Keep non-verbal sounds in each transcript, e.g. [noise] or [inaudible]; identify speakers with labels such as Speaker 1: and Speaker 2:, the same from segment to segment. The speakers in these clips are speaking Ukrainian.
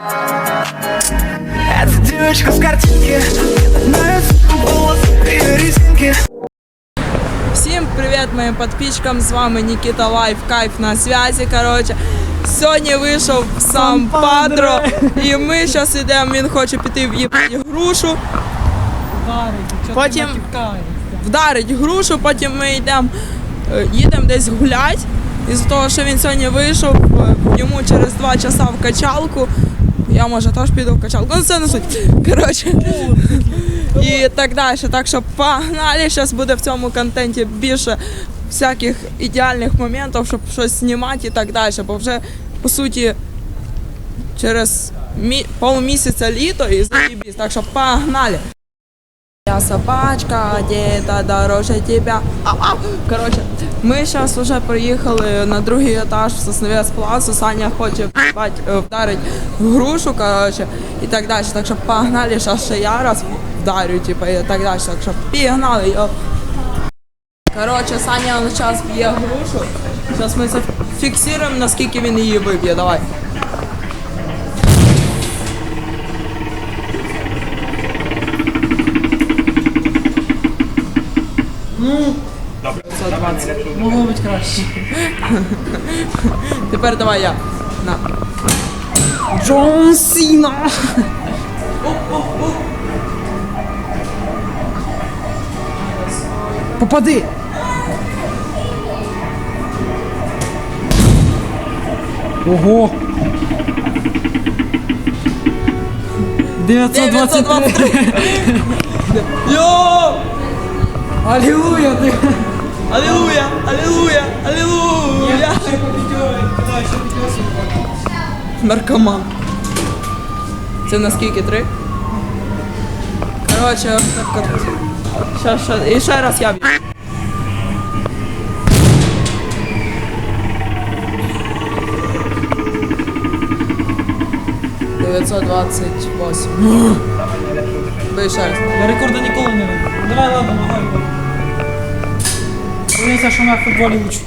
Speaker 1: Эта девочка с картинки резинки
Speaker 2: Всім привіт моїм підписчикам, з вами Нікіта Лайф, кайф на зв'язі, коротше. Сьогодні вийшов сам Падро, і ми зараз йдемо, він хоче піти в грушу, Потім- вдарить грушу, потім ми йдемо, е, їдемо десь гулять. Із-за того, що він сьогодні вийшов, е, йому через два часа в качалку. Я може теж піду в качалку. Ну це не суть. Коротше. І так далі. Так що погнали. Зараз буде в цьому контенті більше всяких ідеальних моментів, щоб щось знімати і так далі. Бо вже по суті через мі... полмісяця літо і заїбісь. Так що погнали. Собачка, где-то дороже. А-а. Короче, ми зараз вже приїхали на другий етаж в Сосновець Плацу. Саня хоче е, вдарить в грушу, короче, і так далі. Так що погнали, зараз ще я раз вдарю, типу, і так далі. Так що пігнали, йо. Короче, Саня час б'є грушу. Зараз ми це фіксуємо, наскільки він її виб'є. Давай.
Speaker 3: Ну,
Speaker 2: 120.
Speaker 3: могло бути краще.
Speaker 2: Тепер давай я. На.
Speaker 3: Джон Сіна! Попади! Ого! 923!
Speaker 2: Йо!
Speaker 3: Аллилуйя! Ти!
Speaker 2: Аллилуйя! Аллилуйя! Аллилуйя! Наркоман. Це на скільки? Три? От. Щас, щас. І ще раз я б'ю. Дев'ятсот двадцять восемь. [gasps] Бий ще раз.
Speaker 3: Я рекорда ніколи не вийду. Давай, ладно, могай. Дивіться, що на футболі учуть.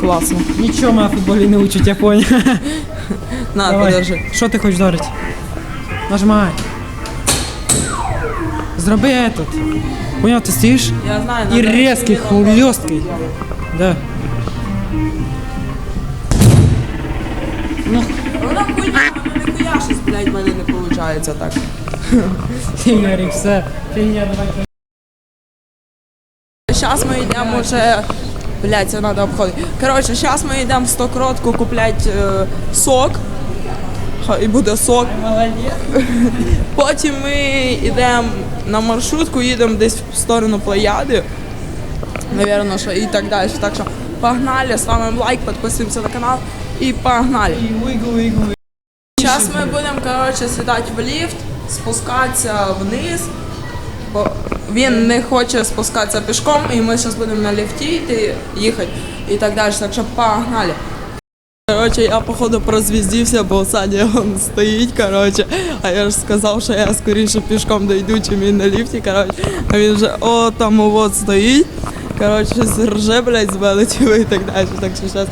Speaker 2: Класно.
Speaker 3: Нічого мене в футболі не учать, я понял.
Speaker 2: На,
Speaker 3: Давай.
Speaker 2: подержи.
Speaker 3: Що ти хочеш дарити? Нажимай. Зроби этот. Понял, ти стоїш?
Speaker 2: Я знаю,
Speaker 3: І
Speaker 2: надо
Speaker 3: резкий,
Speaker 2: розуміти.
Speaker 3: хлесткий. Да. Ну,
Speaker 2: Вона хуйня, вона ніхуя щось, блядь, в мене не Виходить так. [laughs]
Speaker 3: Ігорі, все. Фігня, давай.
Speaker 2: Зараз ми йдемо вже. Блядь, це треба обходити. Коротше, зараз ми йдемо в стокротку купляти е, сок. Хай буде сок.
Speaker 3: Молодець.
Speaker 2: Потім ми йдемо на маршрутку, їдемо десь в сторону Плеяди. Навірно, що і так далі. Так що погнали, ставимо лайк, підписуємося на канал і погнали.
Speaker 3: І Вигу, вигу.
Speaker 2: Зараз ми будемо коротше, сідати в ліфт, спускатися вниз. Бо він не хоче спускатися пішком, і ми зараз будемо на ліфті йти, їхати і так далі. Так що погнали. Коротше, я походу прозвіздився, бо Саня он стоїть, коротше, а я ж сказав, що я скоріше пішком дойду, чим він на ліфті, коротше. А він вже о там от стоїть. Коротше, щось рже, блядь, з і так далі. Так що зараз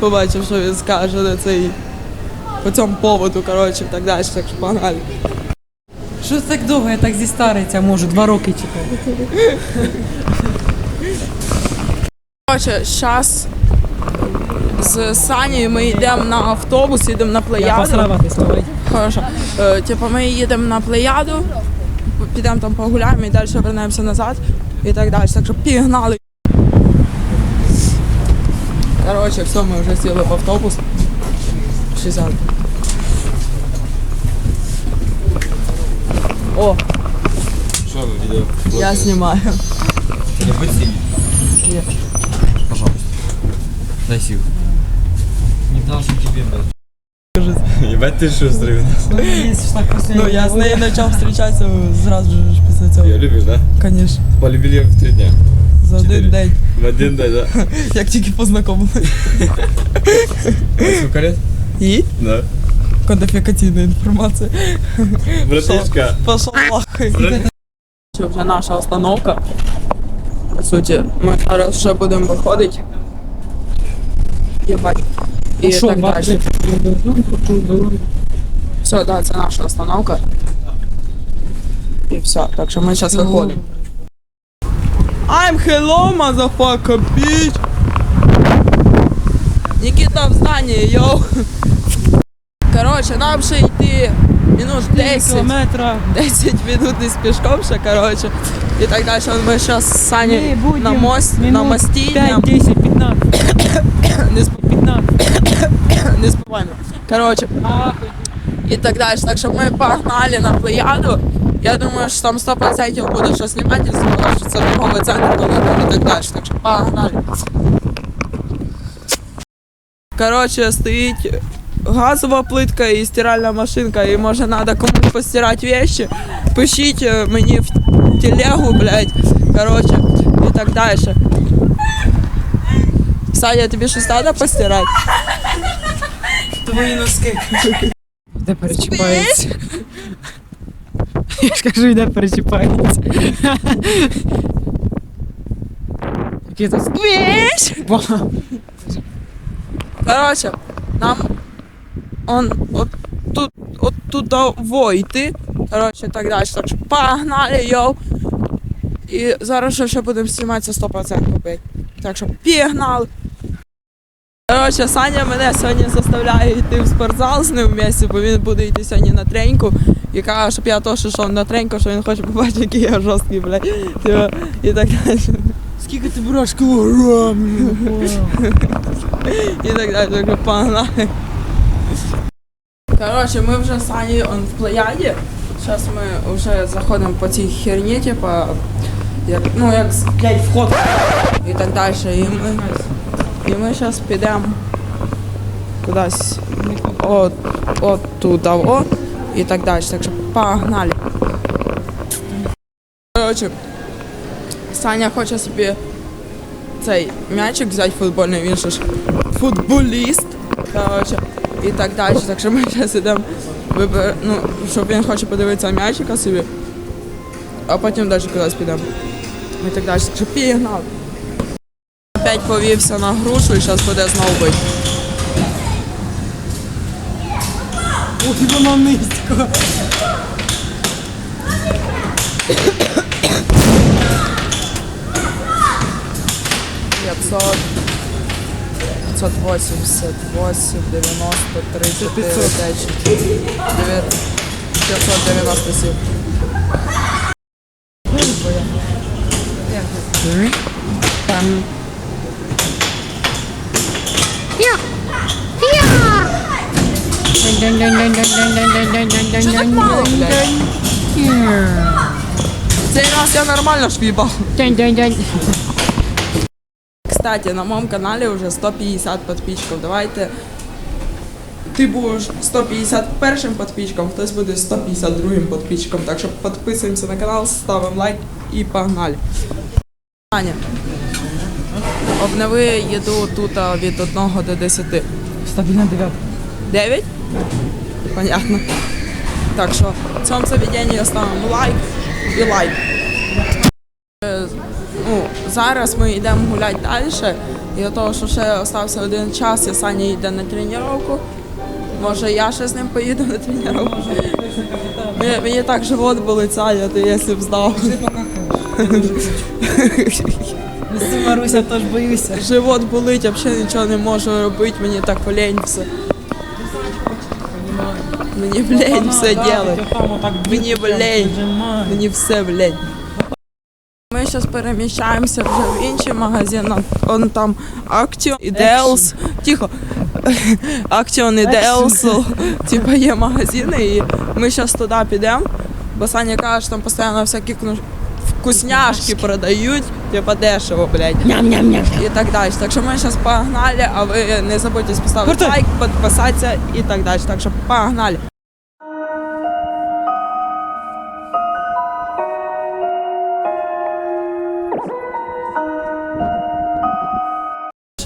Speaker 2: побачив, що він скаже на цей по цьому поводу, коротше, так далі, так що погнали.
Speaker 3: Що це так довго? Я так зістариться можу, два роки чекаю.
Speaker 2: Коротше, зараз з Санєю ми йдемо на автобус, їдемо на плеяду. Хорошо. Е, типу, ми їдемо на плеяду, підемо там погуляємо і далі вернемося назад і так далі. Так що пігнали. Коротше, все, ми вже сіли в автобус. 60. О,
Speaker 4: Что вы видео?
Speaker 2: я знімаю.
Speaker 4: Не будь сильный.
Speaker 2: Нет.
Speaker 4: Пожалуйста. Дай сил.
Speaker 3: Не дал, що тебе, блядь.
Speaker 4: Ебать ты шустрый у нас.
Speaker 3: Есть так
Speaker 2: Ну, я з нею почав зустрічатися зразу ж після цього.
Speaker 4: Ее любишь, да?
Speaker 2: Звісно,
Speaker 4: Полюбили в три дня.
Speaker 2: за один
Speaker 4: Чотири.
Speaker 2: день,
Speaker 4: В один день, да? [laughs]
Speaker 2: як тільки познайомилися.
Speaker 4: Сколько лет?
Speaker 2: І
Speaker 4: Да.
Speaker 2: кодифікаційна інформація.
Speaker 4: Братишка.
Speaker 2: Лахай. Що вже наша остановка. По суті, ми зараз ще будемо виходити. Єбать. І
Speaker 3: Що,
Speaker 2: так далі. Все, да, це наша остановка. І все, так що ми зараз виходимо. I'm hello, motherfucker, bitch! Никита в здании, йоу! Короче, нам ще йти минут 10.
Speaker 3: кілометра.
Speaker 2: 10 минут із пішком ще, короче. І так далі. Ми зараз з Сані на, мост, на мості
Speaker 3: 5,
Speaker 2: йдемо.
Speaker 3: 10, 15,
Speaker 2: не, сп-
Speaker 3: 15. [coughs]
Speaker 2: не співаємо. Короче, і так далі. Так що ми погнали на плеяду. Я думаю, що там 100% буде що знімати, із того, що це торговий центр великий і так далі. Так що погнали. Короче, стоїть газова плитка і стиральна машинка, і може треба комусь постирати вещи. Пишіть е, мені в телегу, блядь. Короче, і так далі. Саня, тобі щось треба постирати?
Speaker 3: Твої носки. Де перечіпається? Я ж кажу, де перечіпається. Який
Speaker 2: Вещь! Короче, нам он от тут от туди войти. Короче, так далі. Так що погнали, йоу. І зараз ще, будемо зніматися 100% блядь. Так що пігнали. Короче, Саня мене сьогодні заставляє йти в спортзал з ним вместе, бо він буде йти сьогодні на треньку. І каже, щоб я теж йшов на треньку, що він хоче побачити, який я жорсткий, блядь. Типа, І так далі.
Speaker 3: Скільки ти береш кілограмів? [laughs]
Speaker 2: І так далі, так погнали. Коротше, ми вже з он в плеяді. Зараз ми вже заходимо по цій херні, типа, як, ну як блядь, вход і так далі. І ми, і ми зараз підемо кудись от, от туди, о, і так далі. Так що погнали. Коротше, Саня хоче собі цей м'ячик взяти футбольний, він ж футболіст. Коротше, і так далі. Так що ми зараз йдемо вибер... ну, щоб він хоче подивитися м'ячика собі, а потім далі кудись підемо. І так далі. Так що пігнав. Опять повівся на грушу і зараз буде знову бити.
Speaker 3: Ох, і воно низько.
Speaker 2: П'ятсот, 588, 90, 34, 10, 597.
Speaker 3: Там
Speaker 2: мало, блядь? Цей раз я нормально швібав. Кстати, на моєму каналі вже 150 підписчиків. Давайте. Ти будеш 151 підписчиком, хтось буде 152 підписчиком. Так що підписуємося на канал, ставимо лайк і погнали. Аня, обнови їду тут від 1 до 10.
Speaker 3: стабільна дев'ятка.
Speaker 2: 9? Понятно. Так що в цьому заведенні ставимо лайк і лайк. Е, Ну, зараз ми йдемо гуляти далі. І до того, що ще остався один час, і Саня йде на тренування. Може я ще з ним поїду на тренування. Мені, мені так живот болить, Саня, ти якщо б знав.
Speaker 3: Неси, Маруся, теж боюся.
Speaker 2: Живот болить, взагалі нічого не можу робити, мені так лень все. Мені лень все робити. Мені блень. Мені все, блядь. Зараз переміщаємося вже в інший магазин. Он там Action і Deals. Тихо. [laughs] Action і Deals. Типа є магазини, і ми зараз туди підемо. Бо Саня каже, що там постійно всякі вкусняшки продають, типа дешево, блядь. І так далі. Так що ми зараз погнали, а ви не забудьте поставити лайк, підписатися і так далі. Так що погнали.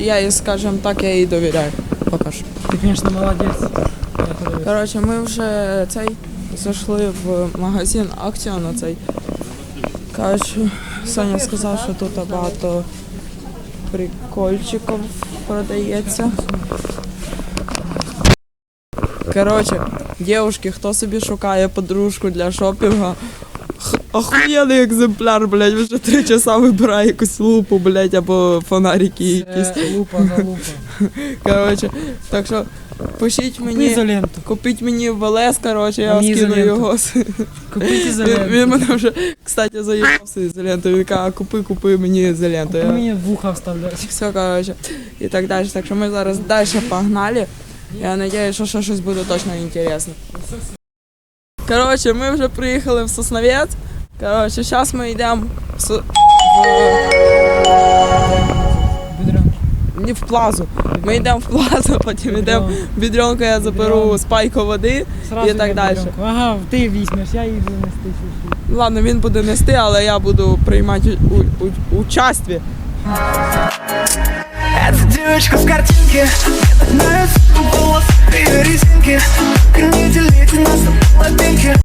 Speaker 2: Я їй, скажімо так, я їй довіряю. Поки що.
Speaker 3: Ти, звісно, молодець.
Speaker 2: Коротше, ми вже цей зайшли в магазин Акціон цей. Коротше, Соня сказав, що тут багато прикольчиків продається. Коротше, дівчатки, хто собі шукає подружку для шопінга, охуєнний екземпляр, блядь, вже три часа вибирає якусь лупу, блядь, або фонарики якісь.
Speaker 3: Це лупа за лупа. [laughs]
Speaker 2: Коротше, так що пишіть мені,
Speaker 3: ізоленту.
Speaker 2: купіть мені в ЛС, коротше, я
Speaker 3: Мені
Speaker 2: скину
Speaker 3: ізоленту.
Speaker 2: його.
Speaker 3: Купіть
Speaker 2: Він, він
Speaker 3: ізоленту.
Speaker 2: мене вже, кстати, заїбався ізолентою. Він каже, купи, купи мені ізоленту. Я...
Speaker 3: мені в вуха вставляти.
Speaker 2: Все, коротше, і так далі. Так що ми зараз далі погнали. Я сподіваюся, що ще щось буде точно інтересно. Коротше, ми вже приїхали в Сосновець. Коротше, зараз ми йдемо в,
Speaker 3: Бедрянки.
Speaker 2: в... не в плазу. Ми йдемо в плазу, [laughs] потім йдемо в бідрянку, я заберу спайку води.
Speaker 3: Сразу
Speaker 2: І так далі.
Speaker 3: Ага, ти візьмеш, я їду нести чуть-чуть.
Speaker 2: Ладно, він буде нести, але я буду приймати у, у, участві.
Speaker 1: Это девочка с картинки Нравятся волосы, ее резинки Не делите нас на половинки